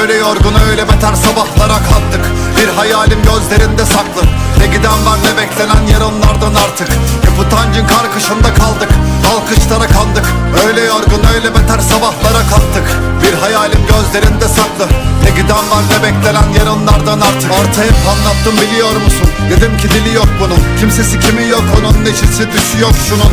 Öyle yorgun öyle beter sabahlara kattık Bir hayalim gözlerinde saklı. Ne giden var ne beklenen yarınlardan artık. Hep utancın karkışında kaldık. Alkışlara kandık. Öyle yorgun öyle beter sabahlara kattık Bir hayalim gözlerinde saklı. Ne giden var ne beklenen yarınlardan artık. Artı hep anlattım biliyor musun? Dedim ki dili yok bunun. Kimsesi kimi yok onun neşesi düşü yok şunun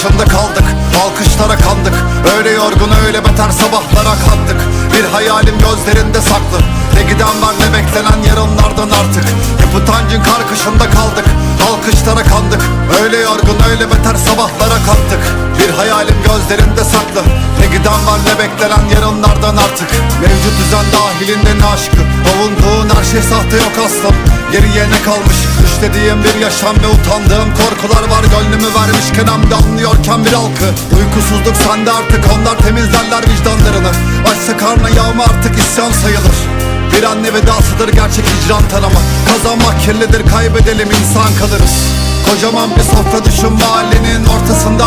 karkışında kaldık. Alkışlara kandık. Öyle yorgun öyle beter sabahlara kattık. Bir hayalim gözlerinde saklı. Ne giden var ne beklenen yarınlardan artık. Hep utancın karkışında kaldık. Alkışlara kandık. Öyle yorgun öyle beter sabahlara kattık. Bir hayalim gözlerinde saklı. Ne giden var ne beklenen yarınlardan artık. Mevcut düzen dahilinde ne aşkı Avunduğun her şey sahte yok aslım Geriye ne kalmış. İşlediğim bir yaşam ve utandığım korkular var. Gönlümü vermişken hem de anlıyorken bir halkı. Uykusuzluk sende artık. Onlar temizlerler vicdanlarını. Açsa karnı yağma artık isyan sayılır. Bir anne vedasıdır gerçek icran tanımı. Kazanmak kirlidir kaybedelim insan kalırız. Kocaman bir sofra düşün mahallenin ortasında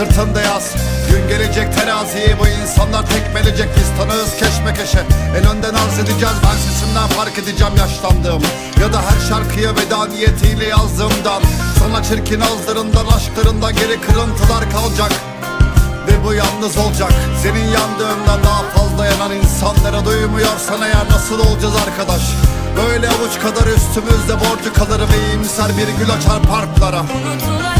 Sırtında yaz. Gün gelecek teraziyi bu insanlar tekmelecek. Biz tanığız keşmekeşe En önden arz edeceğiz ben sesimden fark edeceğim yaşlandığımı Ya da her şarkıya veda niyetiyle yazdığımdan. Sana çirkin ağızlarından aşklarından geri kırıntılar kalacak. Ve bu yalnız olacak. Senin yandığından daha fazla yanan insanlara Duymuyorsan eğer nasıl olacağız arkadaş? Böyle avuç kadar üstümüzde borcu kalır Ve iyimser bir gül açar parklara. Unutulacak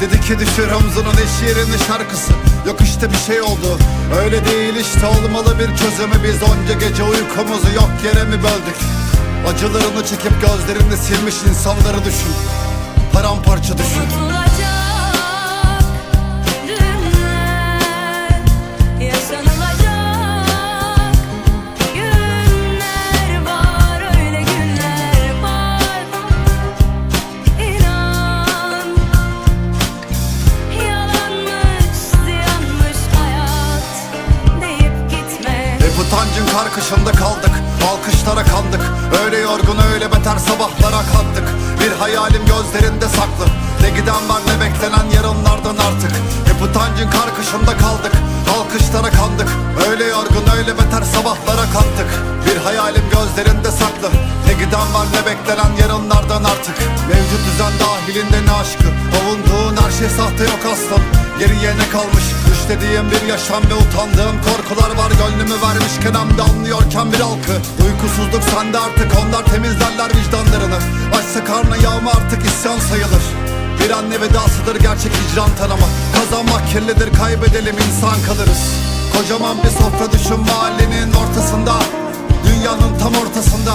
Dedi ki düşür omzunun eş yerine şarkısı. Yok işte bir şey oldu. Öyle değil işte olmalı bir çözümü. Biz onca gece uykumuzu yok yere mi böldük? Acılarını çekip gözlerini silmiş insanları düşün. Paramparça düşün utancın karkışında kaldık Alkışlara kandık. Öyle yorgun öyle beter sabahlara kalktık Bir hayalim gözlerinde saklı. Ne giden var ne beklenen yarınlardan artık. Hep utancın karkışında kaldık Alkışlara kandık. Öyle yorgun öyle beter sabahlara kalktık Bir hayalim gözlerinde saklı. Ne giden var ne beklenen yarınlardan artık. Mevcut düzen dahilinde ne aşkı? Avunduğun her şey sahte yok aslan Geriye ne kalmış Düşlediğim bir yaşam ve utandığım korkular var. Gönlümü vermişken hem de anlıyorken bir halkı Uykusuzluk sende artık onlar temizlerler vicdanlarını. Açsa karnı yağma artık isyan sayılır. Bir anne vedasıdır gerçek hicran tanıma Kazanmak kirlidir kaybedelim insan kalırız. Kocaman bir sofra düşün mahallenin ortasında. Dünyanın tam ortasında